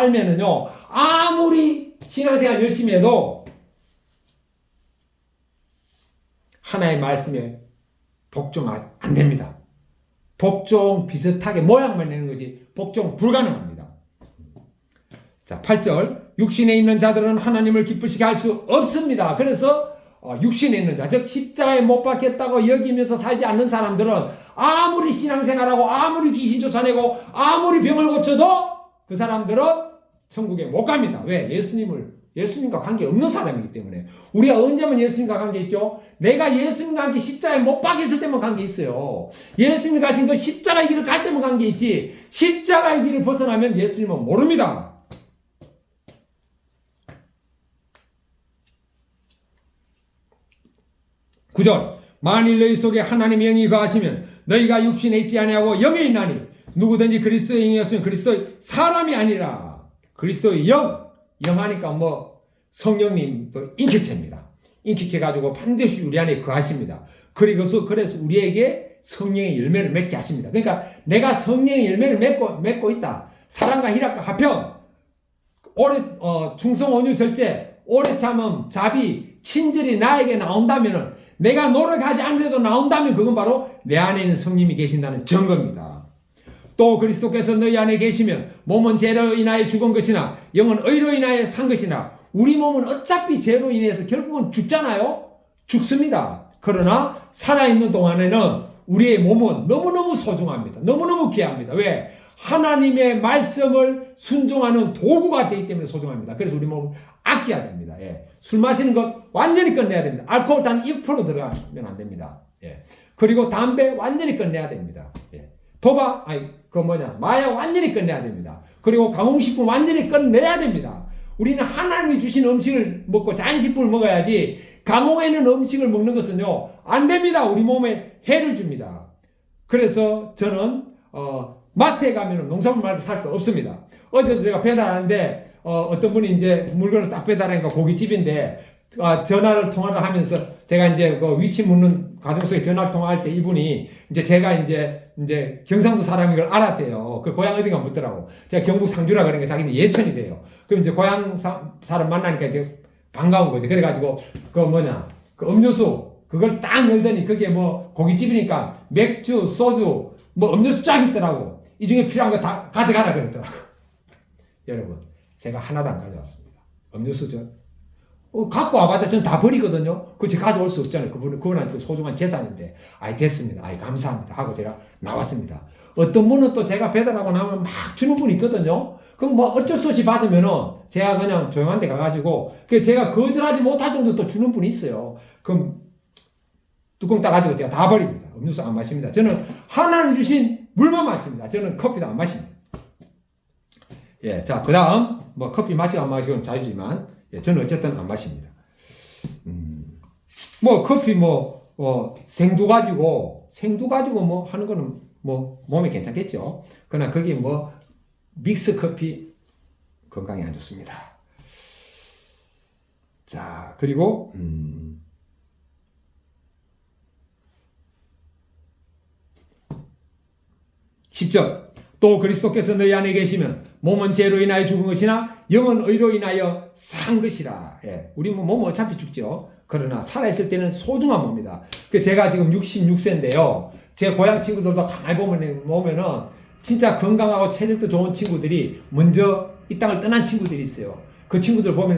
살면은요, 아무리 신앙생활 열심히 해도 하나의 말씀에 복종 안 됩니다. 복종 비슷하게 모양만 내는 거지 복종 불가능합니다. 자, 8절. 육신에 있는 자들은 하나님을 기쁘시게 할 수 없습니다. 그래서 어, 육신에 있는 자, 즉 십자가에 못 박혔다고 여기면서 살지 않는 사람들은 아무리 신앙생활하고 아무리 귀신 쫓아내고 아무리 병을 고쳐도 그 사람들은 천국에 못 갑니다. 왜? 예수님을 예수님과 관계 없는 사람이기 때문에 우리가 언제면 예수님과 관계 있죠? 내가 예수님과 함께 십자가에 못 박혔을 때만 관계 있어요. 예수님이 가진 그 십자가의 길을 갈 때만 관계 있지 십자가의 길을 벗어나면 예수님은 모릅니다. 구절 만일 너희 속에 하나님의 영이 거하시면 너희가 육신에 있지 아니하고 영에 있나니 누구든지 그리스도의 영이었으면 그리스도의 사람이 아니라 그리스도의 영 영하니까 뭐 성령님도 인격체입니다. 인격체 가지고 반드시 우리 안에 거하십니다. 그리고서 그래서 우리에게 성령의 열매를 맺게 하십니다. 그러니까 내가 성령의 열매를 맺고 맺고 있다. 사랑과 희락과 화평, 오래 어, 충성 온유 절제, 오래 참음, 자비, 친절이 나에게 나온다면은 내가 노력하지 않는데도 나온다면 그건 바로 내 안에 있는 성님이 계신다는 증거입니다. 또 그리스도께서 너희 안에 계시면 몸은 죄로 인하여 죽은 것이나 영은 의로 인하여 산 것이나 우리 몸은 어차피 죄로 인해서 결국은 죽잖아요. 죽습니다. 그러나 살아있는 동안에는 우리의 몸은 너무너무 소중합니다. 너무너무 귀합니다. 왜? 하나님의 말씀을 순종하는 도구가 되기 때문에 소중합니다. 그래서 우리 몸을 아껴야 됩니다. 예. 술 마시는 것 완전히 끝내야 됩니다. 알코올 단 1% 들어가면 안 됩니다. 예. 그리고 담배 완전히 끝내야 됩니다. 예. 도박, 아니, 그 뭐냐, 마약 완전히 끝내야 됩니다. 그리고 가공식품 완전히 끝내야 됩니다. 우리는 하나님이 주신 음식을 먹고 잔식품을 먹어야지 가공해놓은 음식을 먹는 것은요, 안 됩니다. 우리 몸에 해를 줍니다. 그래서 저는, 어, 마트에 가면 농산물 말고 살 거 없습니다. 어제도 제가 배달하는데, 어, 떤 분이 이제 물건을 딱 배달하니까 고깃집인데, 아, 전화를 통화를 하면서 제가 이제 그 위치 묻는 과정 속에 전화를 통화할 때 이분이 이제 제가 이제 이제 경상도 사람인 걸 알았대요. 그 고향 어딘가 묻더라고. 제가 경북 상주라 그러니까 자기는 예천이래요. 그럼 이제 고향 사, 사람 만나니까 이제 반가운 거지. 그래가지고 그 뭐냐 그 음료수 그걸 딱 열더니 그게 뭐 고깃집이니까 맥주, 소주 뭐 음료수 쫙 있더라고. 이 중에 필요한 거 다 가져가라 그랬더라고. 여러분 제가 하나도 안 가져왔습니다. 음료수 저 어, 갖고 와봤자 전 다 버리거든요. 그거 제가 가져올 수 없잖아요. 그분, 그분한테 소중한 재산인데. 아이, 됐습니다. 아이, 감사합니다. 하고 제가 나왔습니다. 어떤 분은 또 제가 배달하고 나면 막 주는 분이 있거든요. 그럼 뭐 어쩔 수 없이 받으면은 제가 그냥 조용한 데 가가지고, 그 제가 거절하지 못할 정도 또 주는 분이 있어요. 그럼 뚜껑 따가지고 제가 다 버립니다. 음료수 안 마십니다. 저는 하나님 주신 물만 마십니다. 저는 커피도 안 마십니다. 예, 자, 그 다음, 뭐 커피 마시고 안 마시고는 자유지만, 예, 저는 어쨌든 안 마십니다. 음, 뭐 커피 뭐, 어, 생두 가지고 생두 가지고 뭐 하는 거는 뭐 몸에 괜찮겠죠. 그러나 거기 뭐 믹스 커피 건강에 안 좋습니다. 자 그리고 음, 십절 또 그리스도께서 너희 안에 계시면 몸은 죄로 인하여 죽은 것이나 영은 의로 인하여 산 것이라. 예. 우리 뭐 몸은 어차피 죽죠. 그러나 살아있을 때는 소중한 몸이다. 그 제가 지금 66세인데요. 제 고향 친구들도 가만히 보면, 보면은 진짜 건강하고 체력도 좋은 친구들이 먼저 이 땅을 떠난 친구들이 있어요. 그 친구들 보면